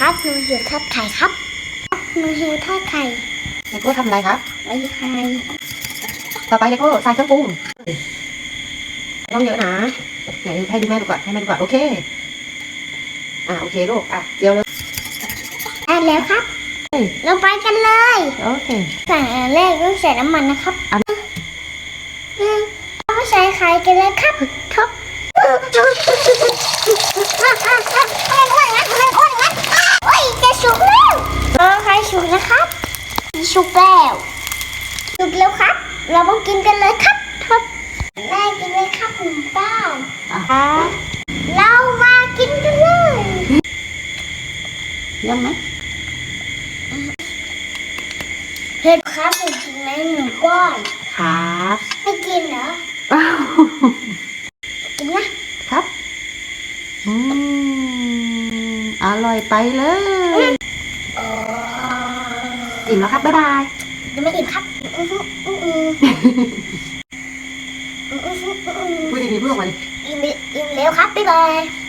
ครับหนูหิวทอดไข่ครับหนูหิวทอดไข่เลโก้ทำอะไรครับไว้ไข่ต่อไปเลโก้ใส่เครื่องปรุงไม่ต้องเยอะนะไหนให้ดูแม่ดูก่อนให้แม่ดูก่อนโอเค อ่าโอเคลูกอะเจียวเลยได้แล้วครับเฮ้ยเราไปกันเลยโอเคสั่งอันแรกต้องใส่น้ำมันนะครับอันอืมเราใส่ไข่กันเลยครับครับ ครับสุกแล้วสุกแล้วครับ เรามากินกันเลยครับครับแม่กินเลยครับหนึ่งก้าวครับเรามากินกันเลยเยี่ยมไหมเห็ดครับหนูกินไหมหนึ่งก้อนครับไม่กินเหรออ้าวกินนะครับ อืมอร่อยไปเลยอ๋อ อิ่มแล้วครับบ๊ายบายยังไม่อิ่มครับอื้อหืออื้อหืออื้อหืออื้อหือพูดดีๆพูดออกมาดิอิ่มอิ่มแล้วครับบ๊ายบาย